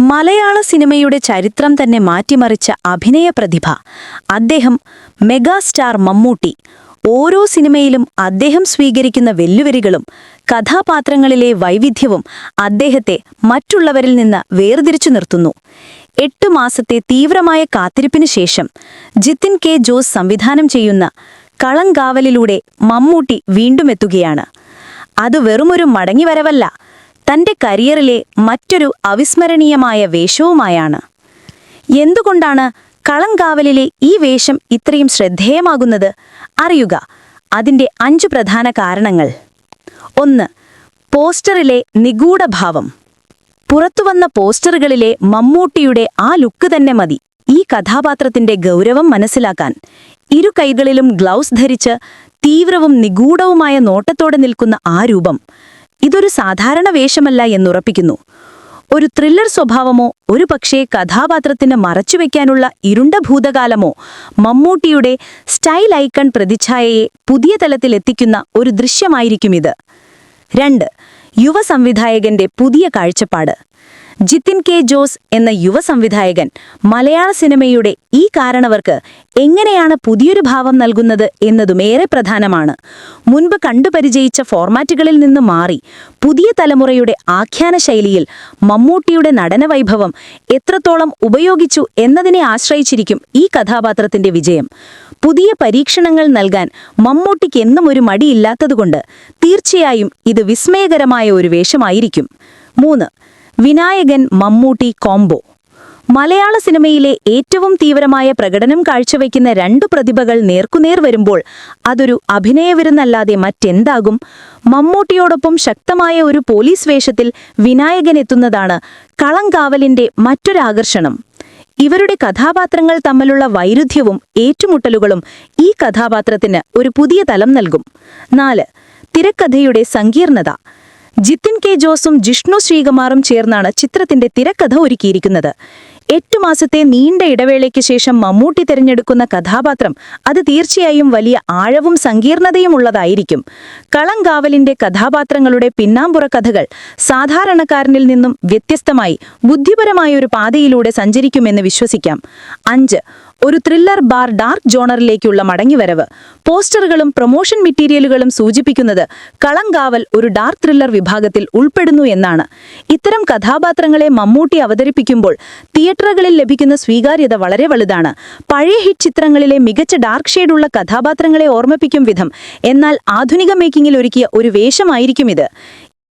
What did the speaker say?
മലയാള സിനിമയുടെ ചരിത്രം തന്നെ മാറ്റിമറിച്ച അഭിനയ പ്രതിഭ. അദ്ദേഹം മെഗാസ്റ്റാർ മമ്മൂട്ടി. ഓരോ സിനിമയിലും അദ്ദേഹം സ്വീകരിക്കുന്ന വെല്ലുവിളികളും കഥാപാത്രങ്ങളിലെ വൈവിധ്യവും അദ്ദേഹത്തെ മറ്റുള്ളവരിൽ നിന്ന് വേർതിരിച്ചു നിർത്തുന്നു. എട്ടു മാസത്തെ തീവ്രമായ കാത്തിരിപ്പിനു ശേഷം ജിത്തിൻ കെ ജോസ് സംവിധാനം ചെയ്യുന്ന കളങ്കാവലിലൂടെ മമ്മൂട്ടി വീണ്ടും എത്തുകയാണ്. അത് വെറുമൊരു മടങ്ങിവരവല്ല തന്റെ കരിയറിലെ മറ്റൊരു അവിസ്മരണീയമായ വേഷവുമായാണ്. എന്തുകൊണ്ടാണ് കളങ്കാവലിലെ ഈ വേഷം ഇത്രയും ശ്രദ്ധേയമാകുന്നത്? അറിയുക അതിന്റെ അഞ്ചു പ്രധാന കാരണങ്ങൾ. ഒന്ന് പോസ്റ്ററിലെ നിഗൂഢഭാവം പുറത്തുവന്ന പോസ്റ്ററുകളിലെ മമ്മൂട്ടിയുടെ ആ ലുക്ക് തന്നെ മതി. ഈ കഥാപാത്രത്തിന്റെ ഗൗരവം മനസ്സിലാക്കാൻ. ഇരു കൈകളിലും ഗ്ലൗസ് ധരിച്ച് തീവ്രവും നിഗൂഢവുമായ നോട്ടത്തോടെ നിൽക്കുന്ന ആ രൂപം. ഇതൊരു സാധാരണ വേഷമല്ല എന്നുറപ്പിക്കുന്നു. ഒരു ത്രില്ലർ സ്വഭാവമോ ഒരു പക്ഷേ കഥാപാത്രത്തിന് മറച്ചുവെക്കാനുള്ള ഇരുണ്ട ഭൂതകാലമോ മമ്മൂട്ടിയുടെ സ്റ്റൈൽ ഐക്കൺ പ്രതിച്ഛായയെ പുതിയ തലത്തിലെത്തിക്കുന്ന ഒരു ദൃശ്യമായിരിക്കും ഇത്. രണ്ട് യുവ സംവിധായകന്റെ പുതിയ കാഴ്ചപ്പാട്. ജിത്തിൻ കെ ജോസ് എന്ന യുവ സംവിധായകൻ മലയാള സിനിമയുടെ ഈ കാരണവർക്ക് എങ്ങനെയാണ് പുതിയൊരു ഭാവം നൽകുന്നത് എന്നതുമേറെ പ്രധാനമാണ്. മുൻപ് കണ്ടുപരിചയിച്ച ഫോർമാറ്റുകളിൽ നിന്ന് മാറി പുതിയ തലമുറയുടെ ആഖ്യാന ശൈലിയിൽ മമ്മൂട്ടിയുടെ നടനവൈഭവം എത്രത്തോളം ഉപയോഗിച്ചു എന്നതിനെ ആശ്രയിച്ചിരിക്കും ഈ കഥാപാത്രത്തിന്റെ വിജയം. പുതിയ പരീക്ഷണങ്ങൾ നൽകാൻ മമ്മൂട്ടിക്ക് എന്നും ഒരു മടിയില്ലാത്തതുകൊണ്ട് തീർച്ചയായും ഇത് വിസ്മയകരമായ ഒരു വേഷമായിരിക്കും. മൂന്ന് വിനായകൻ മമ്മൂട്ടി കോംബോ. മലയാള സിനിമയിലെ ഏറ്റവും തീവ്രമായ പ്രകടനം കാഴ്ചവെക്കുന്ന രണ്ടു പ്രതിഭകൾ നേർക്കുനേർ വരുമ്പോൾ അതൊരു അഭിനയവിരുന്നല്ലാതെ മറ്റെന്താകും? മമ്മൂട്ടിയോടൊപ്പം ശക്തമായ ഒരു പോലീസ് വേഷത്തിൽ വിനായകൻ എത്തുന്നതാണ് കളങ്കാവലിന്റെ മറ്റൊരാകർഷണം. ഇവരുടെ കഥാപാത്രങ്ങൾ തമ്മിലുള്ള വൈരുദ്ധ്യവും ഏറ്റുമുട്ടലുകളും ഈ കഥാപാത്രത്തിന് ഒരു പുതിയ തലം നൽകും. നാല് തിരക്കഥയുടെ സങ്കീർണത. ജിത്തിൻ കെ ജോസും ജിഷ്ണു ശ്രീകുമാറും ചേർന്നാണ് ചിത്രത്തിന്റെ തിരക്കഥ ഒരുക്കിയിരിക്കുന്നത്. എട്ട് മാസത്തെ നീണ്ട ഇടവേളയ്ക്ക് ശേഷം മമ്മൂട്ടി തിരഞ്ഞെടുക്കുന്ന കഥാപാത്രം അത് തീർച്ചയായും വലിയ ആഴവും സങ്കീർണതയും ഉള്ളതായിരിക്കും കളങ്കാവലിന്റെ കഥാപാത്രങ്ങളുടെ പിന്നാമ്പുറ കഥകൾ സാധാരണക്കാരനിൽ നിന്നും വ്യത്യസ്തമായി ബുദ്ധിപരമായ ഒരു പാതയിലൂടെ സഞ്ചരിക്കുമെന്ന് വിശ്വസിക്കാം. അഞ്ച് ഒരു ത്രില്ലർ ബാർ ഡാർക്ക് ജോണറിലേക്കുള്ള മടങ്ങിവരവ്. പോസ്റ്ററുകളും പ്രൊമോഷൻ മെറ്റീരിയലുകളും സൂചിപ്പിക്കുന്നത് കളങ്കാവൽ ഒരു ഡാർക്ക് ത്രില്ലർ വിഭാഗത്തിൽ ഉൾപ്പെടുന്നു എന്നാണ്. ഇത്തരം കഥാപാത്രങ്ങളെ മമ്മൂട്ടി അവതരിപ്പിക്കുമ്പോൾ തിയേറ്ററുകളിൽ ലഭിക്കുന്ന സ്വീകാര്യത വളരെ വലുതാണ്. പഴയ ഹിറ്റ് ചിത്രങ്ങളിലെ മികച്ച ഡാർക്ക് ഷെയ്ഡുള്ള കഥാപാത്രങ്ങളെ ഓർമ്മിപ്പിക്കും വിധം എന്നാൽ ആധുനിക മേക്കിങ്ങിൽ ഒരുക്കിയ ഒരു വേഷമായിരിക്കും ഇത്.